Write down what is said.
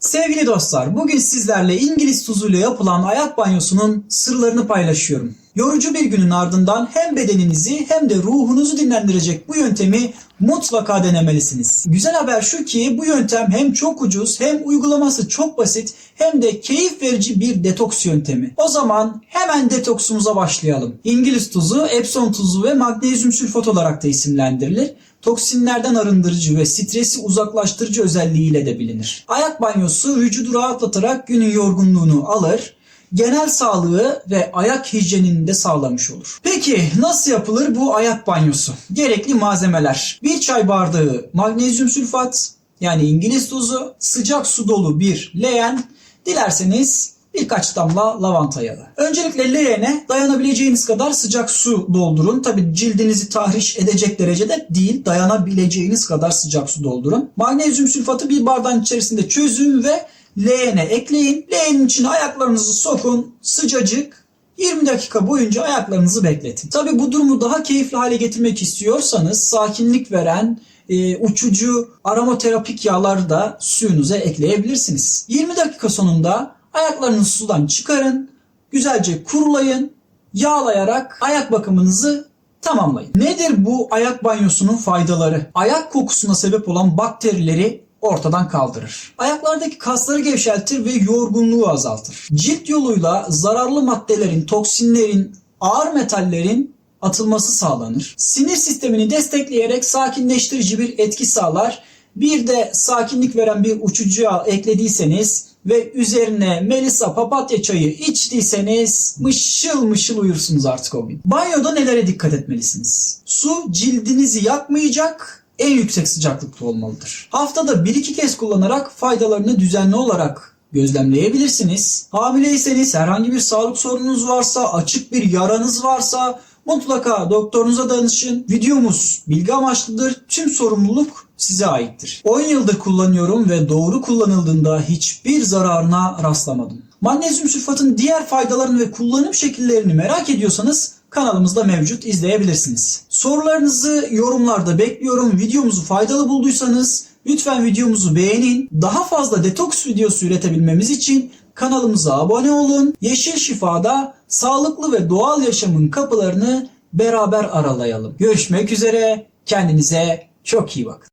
Sevgili dostlar, bugün sizlerle İngiliz tuzuyla yapılan ayak banyosunun sırlarını paylaşıyorum. Yorucu bir günün ardından hem bedeninizi hem de ruhunuzu dinlendirecek bu yöntemi mutlaka denemelisiniz. Güzel haber şu ki bu yöntem hem çok ucuz hem uygulaması çok basit hem de keyif verici bir detoks yöntemi. O zaman hemen detoksumuza başlayalım. İngiliz tuzu, Epsom tuzu ve magnezyum sülfat olarak da isimlendirilir toksinlerden arındırıcı ve stresi uzaklaştırıcı özelliğiyle de bilinir. Ayak banyosu vücudu rahatlatarak günün yorgunluğunu alır, genel sağlığı ve ayak hijyenini de sağlamış olur. Peki nasıl yapılır bu ayak banyosu? Gerekli malzemeler. 1 çay bardağı magnezyum sülfat yani İngiliz tuzu, sıcak su dolu bir leğen, dilerseniz birkaç damla lavanta yağı. Öncelikle leğene dayanabileceğiniz kadar sıcak su doldurun. Tabi cildinizi tahriş edecek derecede değil, dayanabileceğiniz kadar sıcak su doldurun. Magnezyum sülfatı bir bardağın içerisinde çözün ve leğene ekleyin. Leğenin içine ayaklarınızı sokun, sıcacık 20 dakika boyunca ayaklarınızı bekletin. Tabi bu durumu daha keyifli hale getirmek istiyorsanız sakinlik veren e, uçucu aromaterapik yağları da suyunuza ekleyebilirsiniz. 20 dakika sonunda ayaklarınızı sudan çıkarın, güzelce kurulayın, yağlayarak ayak bakımınızı tamamlayın. Nedir bu ayak banyosunun faydaları? Ayak kokusuna sebep olan bakterileri ortadan kaldırır. Ayaklardaki kasları gevşeltir ve yorgunluğu azaltır. Cilt yoluyla zararlı maddelerin, toksinlerin, ağır metallerin atılması sağlanır. Sinir sistemini destekleyerek sakinleştirici bir etki sağlar. Bir de sakinlik veren bir uçucu yağ eklediyseniz ve üzerine melisa papatya çayı içtiyseniz mışıl mışıl uyursunuz artık o gün. Banyoda nelere dikkat etmelisiniz? Su cildinizi yakmayacak, en yüksek sıcaklıkta olmalıdır. Haftada 1-2 kez kullanarak faydalarını düzenli olarak gözlemleyebilirsiniz. Hamileyseniz herhangi bir sağlık sorununuz varsa, açık bir yaranız varsa mutlaka doktorunuza danışın. Videomuz bilgi amaçlıdır. Tüm sorumluluk size aittir. 10 yıldır kullanıyorum ve doğru kullanıldığında hiçbir zararına rastlamadım. Magnezyum sülfatın diğer faydalarını ve kullanım şekillerini merak ediyorsanız kanalımızda mevcut izleyebilirsiniz. Sorularınızı yorumlarda bekliyorum. Videomuzu faydalı bulduysanız lütfen videomuzu beğenin. Daha fazla detoks videosu üretebilmemiz için kanalımıza abone olun. Yeşil Şifa'da sağlıklı ve doğal yaşamın kapılarını beraber aralayalım. Görüşmek üzere. Kendinize çok iyi bakın.